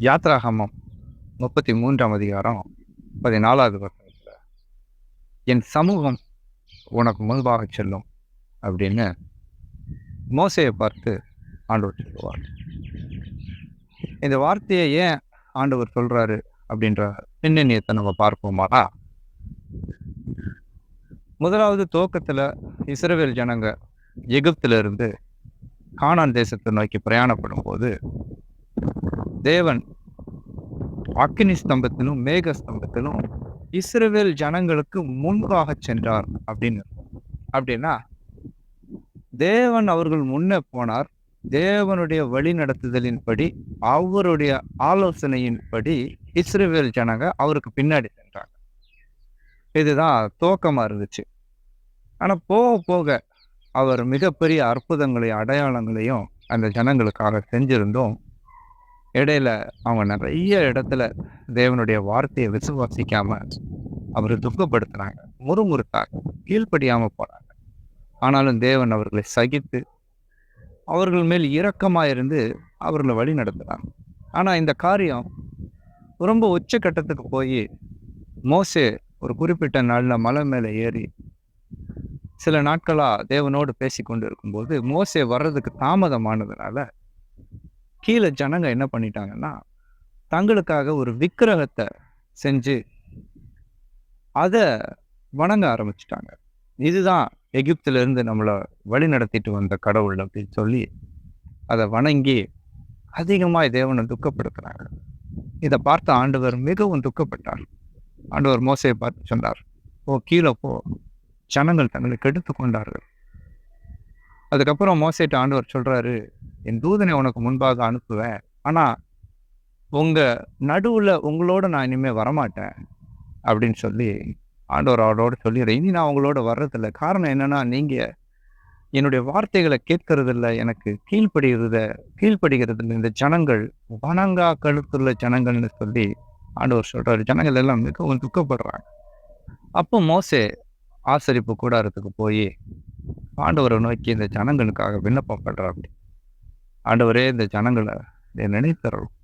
யாத்ராகமம் முப்பத்தி மூன்றாம் அதிகாரம் பதினாலாவது வசனத்தில் என் சமூகம் உனக்கு முன்பாக செல்லும் அப்படின்னு மோசையை பார்த்து ஆண்டவர் சொல்லுவார். இந்த வார்த்தையை ஏன் ஆண்டவர் சொல்கிறாரு அப்படின்ற பின்னணியத்தை நம்ம பார்ப்போமாடா? முதலாவது துவக்கத்தில் இஸ்ரவேல் ஜனங்க எகிப்திலிருந்து கானான் தேசத்தை நோக்கி பிரயாணப்படும் போது தேவன் அக்னி ஸ்தம்பத்திலும் மேக ஸ்தம்பத்திலும் இஸ்ரவேல் ஜனங்களுக்கு முன்பாக சென்றார் அப்படின்னு அப்படின்னா தேவன் அவர்கள் முன்னே போனார். தேவனுடைய வழி நடத்துதலின்படி அவருடைய ஆலோசனையின்படி இஸ்ரவேல் ஜனங்க அவருக்கு பின்னாடி சென்றாங்க. இதுதான் துவக்கமாக இருந்துச்சு. ஆனா போக போக அவர் மிகப்பெரிய அற்புதங்களையும் அடையாளங்களையும் அந்த ஜனங்களுக்காக செஞ்சிருந்தோம். இடையில அவங்க நிறைய இடத்துல தேவனுடைய வார்த்தையை விசுவாசிக்காம அவரை துக்கப்படுத்துறாங்க முறுமுறுத்தாங்க கீழ்ப்படியாம போறாங்க. ஆனாலும் தேவன் அவர்களை சகித்து அவர்கள் மேல் இரக்கமாக இருந்து அவர்களை வழி நடத்துனாங்க ஆனால் இந்த காரியம் ரொம்ப உச்சக்கட்டத்துக்கு போய் மோசே ஒரு குறிப்பிட்ட நாளில் மலை மேலே ஏறி சில நாட்களாக தேவனோடு பேசி கொண்டு இருக்கும்போது மோசே வர்றதுக்கு தாமதமானதுனால கீழே ஜனங்க என்ன பண்ணிட்டாங்கன்னா தங்களுக்காக ஒரு விக்கிரகத்தை செஞ்சு அதை வணங்க ஆரம்பிச்சிட்டாங்க. இதுதான் எகிப்துல இருந்து நம்மளை வழி நடத்திட்டு வந்த கடவுள் அப்படின்னு சொல்லி அதை வணங்கி அதிகமாக தேவனை துக்கப்படுத்துகிறாங்க இதை பார்த்த ஆண்டவர் மிகவும் துக்கப்பட்டார். ஆண்டவர் மோசையை பார்த்து சொன்னார் ஓ கீழே போ. ஜனங்கள் தங்களை கெடுத்து கொண்டார்கள். அதுக்கப்புறம் மோசைட்டு ஆண்டவர் சொல்கிறாரு என் தூதனை உனக்கு முன்பாக அனுப்புவேன். ஆனா உங்க நடுவுல உங்களோட நான் இனிமே வரமாட்டேன் அப்படின்னு சொல்லி ஆண்டவர் அவரோட சொல்லிடுறேன். இனி நான் உங்களோட வர்றதில்ல. காரணம் என்னன்னா நீங்க என்னுடைய வார்த்தைகளை கேட்கறது எனக்கு கீழ்ப்படுகிறத கீழ்ப்படுகிறது இந்த ஜனங்கள் வணங்கா கழுத்துள்ள ஜனங்கள்னு சொல்லி ஆண்டவர் சொல்றாரு. ஜனங்கள் எல்லாம் மிகவும் துக்கப்படுறாங்க. அப்போ மோசே ஆசரிப்பு கூடாரத்துக்கு போய் ஆண்டவரை நோக்கி இந்த ஜனங்களுக்காக விண்ணப்பம் பண்றா அப்படி. ஆண்டவரே இந்த ஜனங்களை நினைத்தரலும்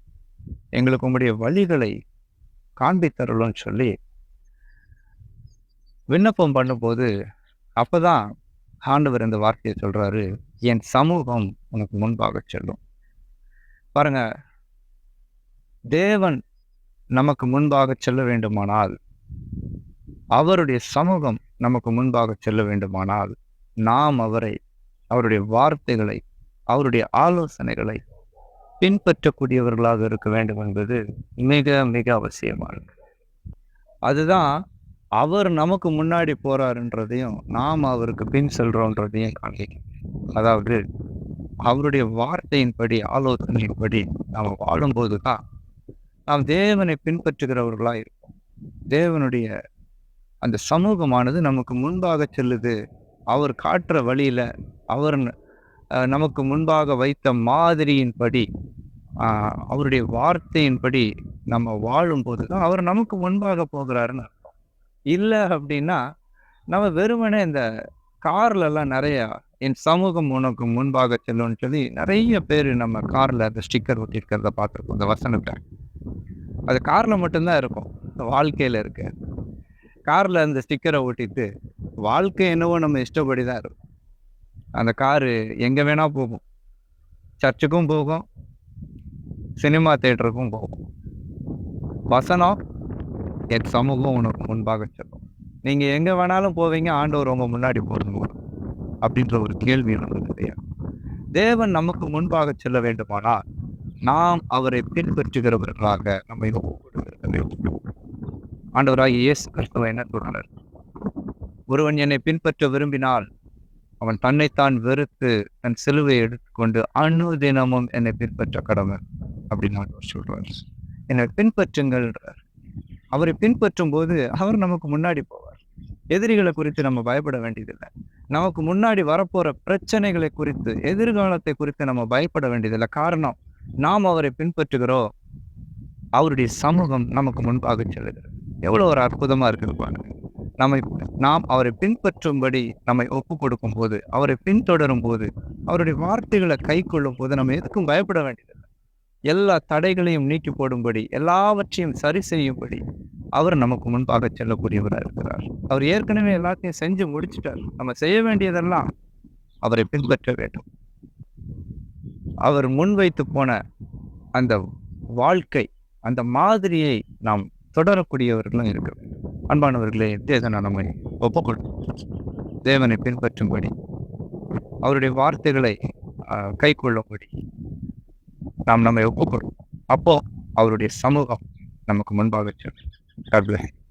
எங்களுக்கு உங்களுடைய வழிகளை காண்பித்தரலும்னு சொல்லி விண்ணப்பம் பண்ணும்போது அப்பதான் ஆண்டவர் இந்த வார்த்தையை சொல்றாரு என் சமூகம் உனக்கு முன்பாக செல்லும். பாருங்க தேவன் நமக்கு முன்பாக செல்ல வேண்டுமானால் அவருடைய சமூகம் நமக்கு முன்பாக செல்ல வேண்டுமானால் நாம் அவரை அவருடைய வார்த்தைகளை அவருடைய ஆலோசனைகளை பின்பற்றக்கூடியவர்களாக இருக்க வேண்டும் என்பது மிக மிக அவசியமானது. அதுதான் அவர் நமக்கு முன்னாடி போறாருன்றதையும் நாம் அவருக்கு பின் செல்றோன்றதையும் காண்பிக்கும். அதாவது அவருடைய வார்த்தையின்படி ஆலோசனையின்படி நாம் வாழும்போது தான் நாம் தேவனை பின்பற்றுகிறவர்களாக இருக்கும் தேவனுடைய அந்த சமூகமானது நமக்கு முன்பாக செல்லுது. அவர் காட்டுற வழியில அவர் நமக்கு முன்பாக வைத்த மாதிரியின்படி அவருடைய வார்த்தையின்படி நம்ம வாழும்போது தான் அவர் நமக்கு முன்பாக போகிறாருன்னு அர்த்தம். இல்லை அப்படின்னா நம்ம வெறுமனே இந்த கார்ல நிறையா என் சமூகம் உனக்கு முன்பாக செல்லும்னு சொல்லி நிறைய பேர் நம்ம காரில் அந்த ஸ்டிக்கர் ஒட்டியிருக்கிறத பார்த்துருக்கோம் இந்த வசனத்தை. அது காரில் மட்டும்தான் இருக்கும் வாழ்க்கையில் இருக்கு. காரில் அந்த ஸ்டிக்கரை ஒட்டிட்டு வாழ்க்கை என்னவோ நம்ம இஷ்டப்படி தான் இருக்கும். அந்த காரு எங்கே வேணால் போகும். சர்ச்சுக்கும் போகும். சினிமா தேட்டருக்கும் போகும். வசனம் என் சமூகம் உனக்கு முன்பாக செல்லும். நீங்கள் எங்கே வேணாலும் போவீங்க ஆண்டவர் உங்கள் முன்னாடி போடுங்க அப்படின்ற ஒரு கேள்வி நமக்கு இல்லையா? தேவன் நமக்கு முன்பாக செல்ல வேண்டுமானால் நாம் அவரை பின்பற்றுகிறவர்களாக நம்மை ஆண்டவராக இயேசு கிறிஸ்துவ என்ன சொல்றார்? ஒருவன் என்னை பின்பற்ற விரும்பினால் அவன் தன்னைத்தான் வெறுத்து தன் சிலுவை எடுத்துக்கொண்டு அனுதினமும் என்னை பின்பற்ற கடமை அப்படின்னு ஆண்டவர் சொல்றார். என்னை பின்பற்றுங்கள்ன்றார். அவரை பின்பற்றும் போது அவர் நமக்கு முன்னாடி போவார். எதிரிகளை குறித்து நம்ம பயப்பட வேண்டியதில்லை. நமக்கு முன்னாடி வரப்போற பிரச்சனைகளை குறித்து எதிர்காலத்தை குறித்து நம்ம பயப்பட வேண்டியதில்லை. காரணம் நாம் அவரை பின்பற்றுகிறோம். அவருடைய சமூகம் நமக்கு முன்பாக செல்லுகிறது. எவ்வளோ ஒரு அற்புதமாக இருக்குது பாருங்க. நம்மை நாம் அவரை பின்பற்றும்படி நம்மை ஒப்பு கொடுக்கும் போது அவரை பின்தொடரும் போது அவருடைய வார்த்தைகளை கை கொள்ளும் போது நம்ம எதுக்கும் பயப்பட வேண்டியதில்லை. எல்லா தடைகளையும் நீக்கி போடும்படி எல்லாவற்றையும் சரி செய்யும்படி அவர் நமக்கு முன்பாக செல்லக்கூடியவராக இருக்கிறார். அவர் ஏற்கனவே எல்லாத்தையும் செஞ்சு முடிச்சிட்டார். நம்ம செய்ய வேண்டியதெல்லாம் அவரை பின்பற்ற வேண்டும். அவர் முன்வைத்து போன அந்த வாழ்க்கை அந்த மாதிரியை நாம் தொடரக்கூடியவர்களும் இருக்க வேண்டும். அன்பானவர்களே தேவனை ஒப்புக்கொள். தேவனை பின்பற்றும்படி அவருடைய வார்த்தைகளை கை கொள்ளும்படி நாம் நம்மை ஒப்புக்கொள்வோம் அப்போ அவருடைய சமூகம் நமக்கு முன்பாக செல்லும். God.